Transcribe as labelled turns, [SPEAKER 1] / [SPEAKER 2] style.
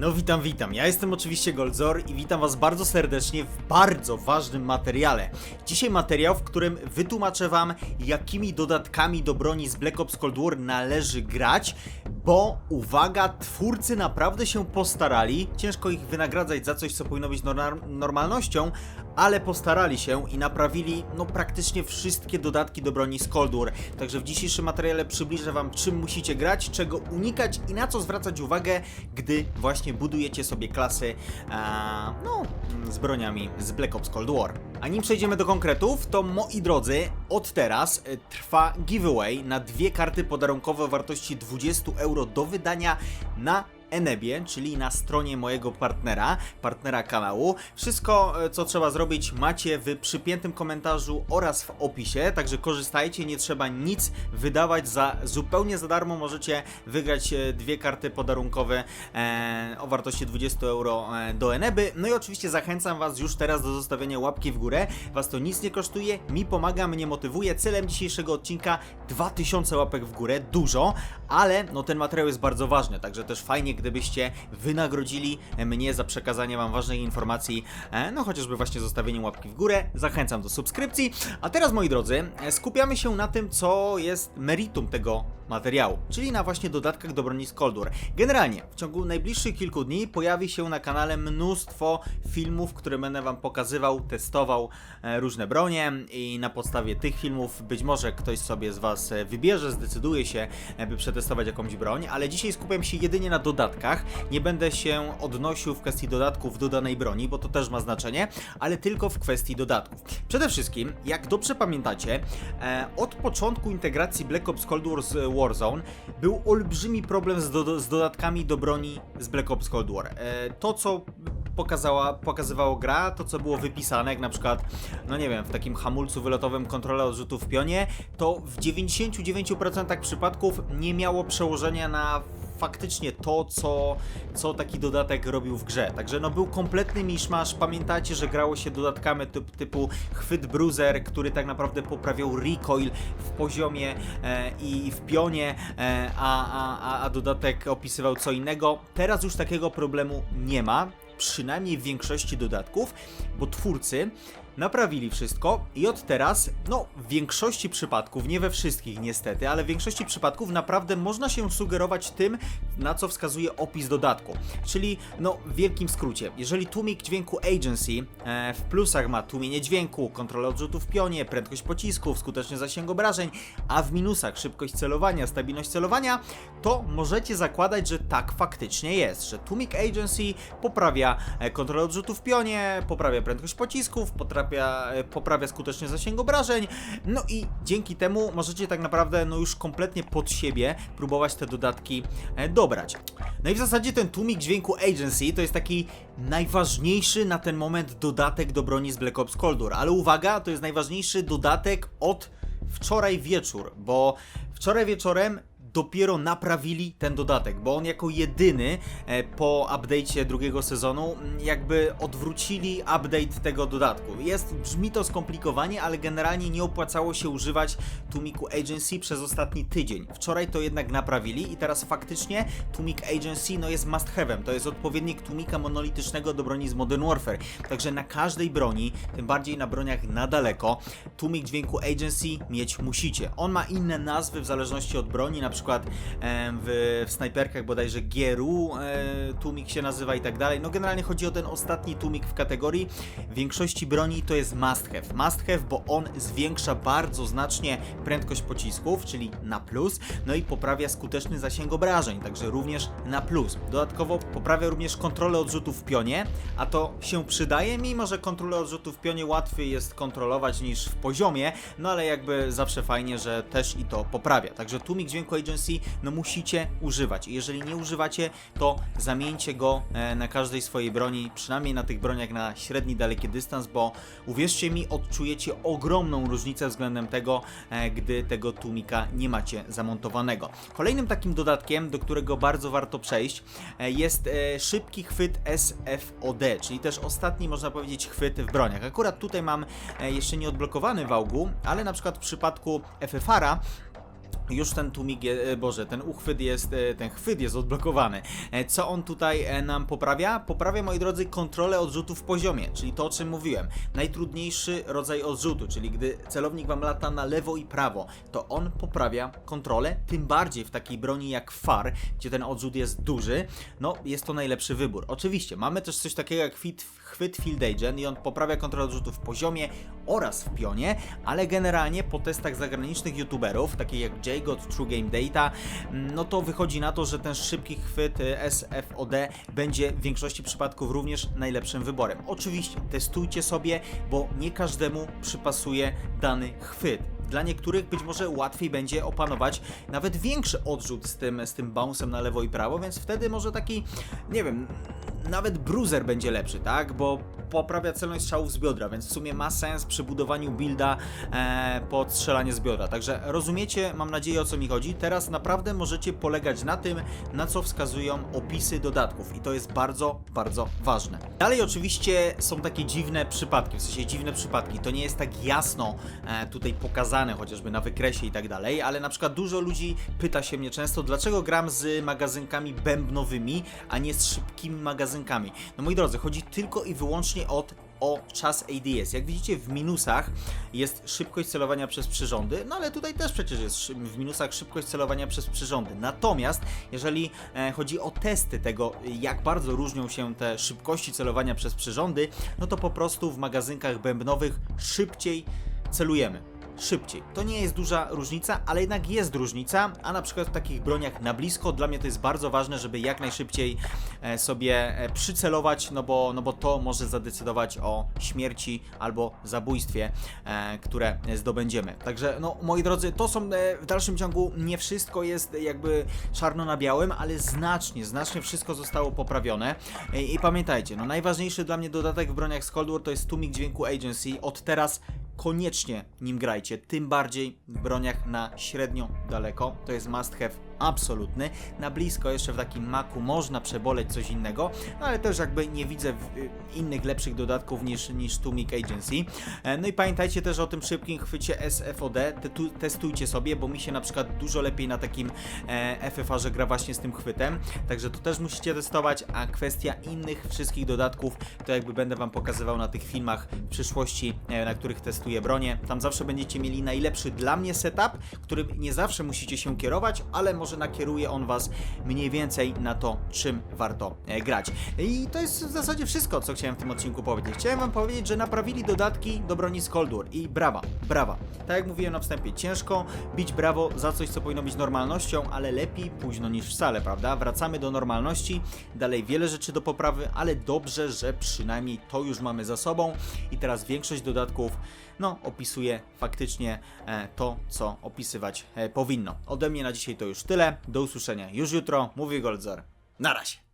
[SPEAKER 1] No witam, witam. Ja jestem oczywiście Goldzor i witam was bardzo serdecznie w bardzo ważnym materiale. Dzisiaj materiał, w którym wytłumaczę wam, jakimi dodatkami do broni z Black Ops Cold War należy grać, bo uwaga, twórcy naprawdę się postarali. Ciężko ich wynagradzać za coś, co powinno być norma- normalnością, ale postarali się i naprawili no praktycznie wszystkie dodatki do broni z. Także w dzisiejszym materiale przybliżę wam czym musicie grać, czego unikać i na co zwracać uwagę, gdy właśnie budujecie sobie klasy a, no, z broniami z Black Ops Cold War. A nim przejdziemy do konkretów, to moi drodzy, od teraz y, trwa giveaway na dwie karty podarunkowe o wartości 20 euro do wydania na Enebie, czyli na stronie mojego partnera, partnera kanału. Wszystko, e, co trzeba zrobić, macie w przypiętym komentarzu oraz w opisie, także korzystajcie, nie trzeba nic wydawać za zupełnie za darmo. Możecie wygrać e, dwie karty podarunkowe e, o wartości 20 euro e, do Eneby. No i oczywiście zachęcam Was już teraz do zostawienia łapki w górę. Was to nic nie kosztuje, mi pomaga, mnie motywuje. Celem dzisiejszego odcinka 2000 łapek w górę, dużo, ale no ten materiał jest bardzo ważny, także też fajnie, gdybyście wynagrodzili mnie za przekazanie Wam ważnej informacji, e, no chociażby właśnie zostawieniem łapki w górę. Zachęcam do subskrypcji. A teraz, moi drodzy, e, skupiamy się na tym, co jest meritum tego materiału, czyli na właśnie dodatkach do broni z Cold War. Generalnie, w ciągu najbliższych kilku dni pojawi się na kanale mnóstwo filmów, które będę Wam pokazywał, testował e, różne bronie i na podstawie tych filmów być może ktoś sobie z Was e, wybierze, zdecyduje się, e, by przetestować jakąś broń, ale dzisiaj skupiam się jedynie na dodatkach. Nie będę się odnosił w kwestii dodatków do danej broni, bo to też ma znaczenie, ale tylko w kwestii dodatków. Przede wszystkim, jak dobrze pamiętacie, od początku integracji Black Ops Cold War z Warzone był olbrzymi problem z, do, z dodatkami do broni z Black Ops Cold War. E, to, co pokazała, pokazywało gra, to co było wypisane, jak na przykład, no nie wiem, w takim hamulcu wylotowym kontrola odrzutu w pionie, to w 99% przypadków nie miało przełożenia na faktycznie to, co, co taki dodatek robił w grze. Także no był kompletny miszmasz. Pamiętacie, że grało się dodatkami typ, typu chwyt bruiser, który tak naprawdę poprawiał recoil w poziomie e, i w pionie, e, a, a, a, a dodatek opisywał co innego. Teraz już takiego problemu nie ma. Przynajmniej w większości dodatków, bo twórcy naprawili wszystko i od teraz, no w większości przypadków, nie we wszystkich niestety, ale w większości przypadków naprawdę można się sugerować tym, na co wskazuje opis dodatku. Czyli, no w wielkim skrócie, jeżeli tłumik dźwięku Agency e, w plusach ma tłumienie dźwięku, kontrolę odrzutu w pionie, prędkość pocisków, skuteczny zasięg obrażeń, a w minusach szybkość celowania, stabilność celowania, to możecie zakładać, że tak faktycznie jest, że tłumik Agency poprawia e, kontrolę odrzutu w pionie, poprawia prędkość pocisków, poprawia, e, poprawia skutecznie zasięg obrażeń, no i dzięki temu możecie tak naprawdę no już kompletnie pod siebie próbować te dodatki e, dobrać. No i w zasadzie ten tłumik dźwięku Agency to jest taki najważniejszy na ten moment dodatek do broni z Black Ops Cold War, ale uwaga, to jest najważniejszy dodatek od wczoraj wieczór, bo wczoraj wieczorem dopiero naprawili ten dodatek, bo on jako jedyny e, po update'cie drugiego sezonu jakby odwrócili update tego dodatku. Jest, brzmi to skomplikowanie, ale generalnie nie opłacało się używać tłumiku Agency przez ostatni tydzień. Wczoraj to jednak naprawili i teraz faktycznie tłumik Agency no jest must have'em. To jest odpowiednik tłumika monolitycznego do broni z Modern Warfare. Także na każdej broni, tym bardziej na broniach na daleko, tłumik dźwięku Agency mieć musicie. On ma inne nazwy w zależności od broni, na przykład em, w, w snajperkach bodajże GRU e, tłumik się nazywa i tak dalej. No generalnie chodzi o ten ostatni tłumik w kategorii. W większości broni to jest must have. Must have, bo on zwiększa bardzo znacznie prędkość pocisków, czyli na plus, no i poprawia skuteczny zasięg obrażeń, także również na plus. Dodatkowo poprawia również kontrolę odrzutu w pionie, a to się przydaje, mimo że kontrolę odrzutu w pionie łatwiej jest kontrolować niż w poziomie, no ale jakby zawsze fajnie, że też i to poprawia. Także tłumik dźwięku Agency no musicie używać. Jeżeli nie używacie, to zamieńcie go e, na każdej swojej broni, przynajmniej na tych broniach na średni, daleki dystans, bo uwierzcie mi, odczujecie ogromną różnicę względem tego, e, gdy tego tłumika nie macie zamontowanego. Kolejnym takim dodatkiem, do którego bardzo warto przejść, e, jest szybki chwyt SFOD, czyli też ostatni, można powiedzieć, chwyt w broniach. Akurat tutaj mam jeszcze nie odblokowany wałgu, ale na przykład w przypadku FFR-a już ten tłumik, je, e, boże, ten uchwyt jest, e, ten chwyt jest odblokowany. E, Co on tutaj nam poprawia? Poprawia, moi drodzy, kontrolę odrzutu w poziomie, czyli to, o czym mówiłem. Najtrudniejszy rodzaj odrzutu, czyli gdy celownik wam lata na lewo i prawo, to on poprawia kontrolę, tym bardziej w takiej broni jak FAR, gdzie ten odrzut jest duży, no jest to najlepszy wybór. Oczywiście, mamy też coś takiego jak fit, chwyt Field Agent i on poprawia kontrolę odrzutu w poziomie oraz w pionie, ale generalnie po testach zagranicznych youtuberów, takich jak JGOT, True Game Data, mm, no to wychodzi na to, że ten szybki chwyt y, SFOD będzie w większości przypadków również najlepszym wyborem. Oczywiście testujcie sobie, bo nie każdemu przypasuje dany chwyt. Dla niektórych być może łatwiej będzie opanować nawet większy odrzut z tym, z tym bounce'em na lewo i prawo, więc wtedy może taki, nie wiem, nawet bruiser będzie lepszy, tak? Bo poprawia celność strzałów z biodra, więc w sumie ma sens przy budowaniu builda e, pod strzelanie z biodra. Także rozumiecie, mam nadzieję o co mi chodzi. Teraz naprawdę możecie polegać na tym, na co wskazują opisy dodatków i to jest bardzo, bardzo ważne. Dalej oczywiście są takie dziwne przypadki, w sensie dziwne przypadki. To nie jest tak jasno e, tutaj pokazane, chociażby na wykresie i tak dalej, ale na przykład dużo ludzi pyta się mnie często, dlaczego gram z magazynkami bębnowymi, a nie z szybkimi magazynkami. No moi drodzy, chodzi tylko i wyłącznie od o czas ADS. Jak widzicie w minusach jest szybkość celowania przez przyrządy, no ale tutaj też przecież jest w minusach szybkość celowania przez przyrządy. Natomiast jeżeli e, chodzi o testy tego, jak bardzo różnią się te szybkości celowania przez przyrządy, no to po prostu w magazynkach bębnowych szybciej celujemy szybciej. To nie jest duża różnica, ale jednak jest różnica, a na przykład w takich broniach na blisko dla mnie to jest bardzo ważne, żeby jak najszybciej e, sobie e, przycelować, no bo, no bo to może zadecydować o śmierci albo zabójstwie, e, które zdobędziemy. Także no moi drodzy, to są w dalszym ciągu nie wszystko jest jakby czarno na białym, ale znacznie, znacznie wszystko zostało poprawione. I pamiętajcie, no najważniejszy dla mnie dodatek w broniach z Cold War to jest tłumik dźwięku Agency. Od teraz koniecznie nim grajcie, tym bardziej w broniach na średnio daleko, to jest must have absolutny. Na blisko jeszcze w takim maku można przeboleć coś innego, no ale też jakby nie widzę y, innych lepszych dodatków niż, niż Tunic Agency. E, No i pamiętajcie też o tym szybkim chwycie SFOD, te, tu, testujcie sobie, bo mi się na przykład dużo lepiej na takim e, FFA-że gra właśnie z tym chwytem, także to też musicie testować, a kwestia innych wszystkich dodatków to jakby będę wam pokazywał na tych filmach w przyszłości, e, na których testuję bronię. Tam zawsze będziecie mieli najlepszy dla mnie setup, którym nie zawsze musicie się kierować, ale może nakieruje on was mniej więcej na to, czym warto e, grać. I to jest w zasadzie wszystko, co chciałem w tym odcinku powiedzieć. Chciałem wam powiedzieć, że naprawili dodatki do broni War i brawa, brawa. Tak jak mówiłem na wstępie, ciężko bić brawo za coś, co powinno być normalnością, ale lepiej późno niż wcale, prawda? Wracamy do normalności, dalej wiele rzeczy do poprawy, ale dobrze, że przynajmniej to już mamy za sobą i teraz większość dodatków no, opisuje faktycznie e, to, co opisywać e, powinno. Ode mnie na dzisiaj to już tyle. Do usłyszenia już jutro. Mówi Goldzor. Na razie.